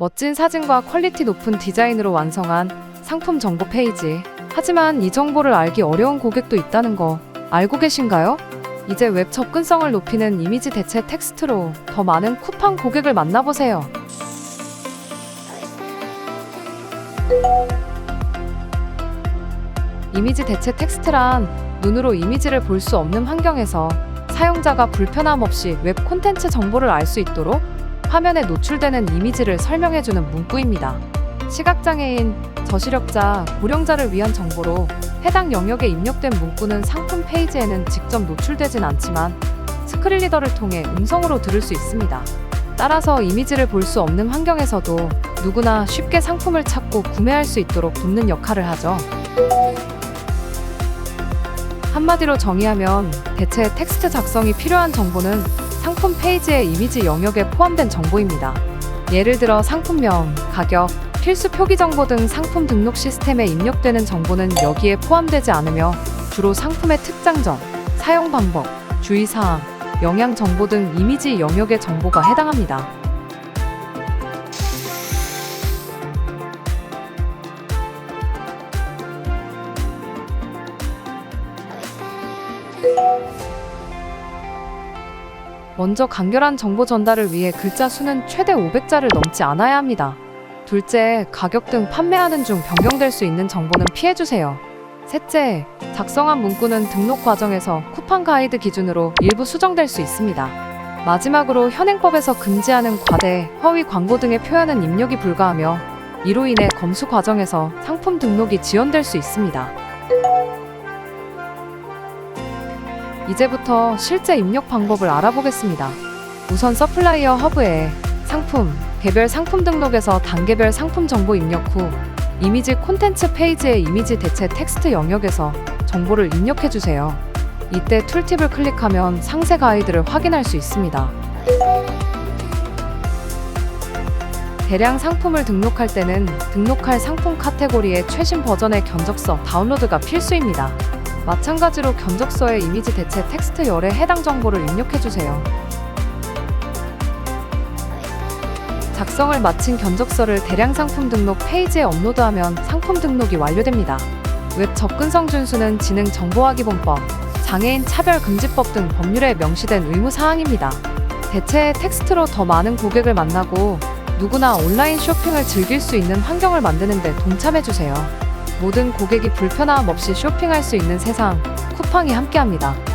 멋진 사진과 퀄리티 높은 디자인으로 완성한 상품 정보 페이지. 하지만 이 정보를 알기 어려운 고객도 있다는 거 알고 계신가요? 이제 웹 접근성을 높이는 이미지 대체 텍스트로 더 많은 쿠팡 고객을 만나보세요. 이미지 대체 텍스트란 눈으로 이미지를 볼 수 없는 환경에서 사용자가 불편함 없이 웹 콘텐츠 정보를 알 수 있도록 화면에 노출되는 이미지를 설명해주는 문구입니다. 시각장애인, 저시력자, 고령자를 위한 정보로 해당 영역에 입력된 문구는 상품 페이지에는 직접 노출되진 않지만 스크린 리더를 통해 음성으로 들을 수 있습니다. 따라서 이미지를 볼 수 없는 환경에서도 누구나 쉽게 상품을 찾고 구매할 수 있도록 돕는 역할을 하죠. 한마디로 정의하면 대체 텍스트 작성이 필요한 정보는 상품 페이지의 이미지 영역에 포함된 정보입니다. 예를 들어 상품명, 가격, 필수 표기 정보 등 상품 등록 시스템에 입력되는 정보는 여기에 포함되지 않으며 주로 상품의 특장점, 사용 방법, 주의사항, 영양 정보 등 이미지 영역의 정보가 해당합니다. 먼저 간결한 정보 전달을 위해 글자 수는 최대 500자를 넘지 않아야 합니다. 둘째, 가격 등 판매하는 중 변경될 수 있는 정보는 피해주세요. 셋째, 작성한 문구는 등록 과정에서 쿠팡 가이드 기준으로 일부 수정될 수 있습니다. 마지막으로 현행법에서 금지하는 과대, 허위 광고 등의 표현은 입력이 불가하며 이로 인해 검수 과정에서 상품 등록이 지연될 수 있습니다. 이제부터 실제 입력 방법을 알아보겠습니다. 우선 서플라이어 허브에 상품, 개별 상품 등록에서 단계별 상품 정보 입력 후 이미지 콘텐츠 페이지의 이미지 대체 텍스트 영역에서 정보를 입력해 주세요. 이때 툴팁을 클릭하면 상세 가이드를 확인할 수 있습니다. 대량 상품을 등록할 때는 등록할 상품 카테고리의 최신 버전의 견적서 다운로드가 필수입니다. 마찬가지로 견적서의 이미지 대체 텍스트 열에 해당 정보를 입력해 주세요. 작성을 마친 견적서를 대량 상품 등록 페이지에 업로드하면 상품 등록이 완료됩니다. 웹 접근성 준수는 지능 정보화 기본법, 장애인 차별 금지법 등 법률에 명시된 의무 사항입니다. 대체 텍스트로 더 많은 고객을 만나고 누구나 온라인 쇼핑을 즐길 수 있는 환경을 만드는 데 동참해 주세요. 모든 고객이 불편함 없이 쇼핑할 수 있는 세상 쿠팡이 함께합니다.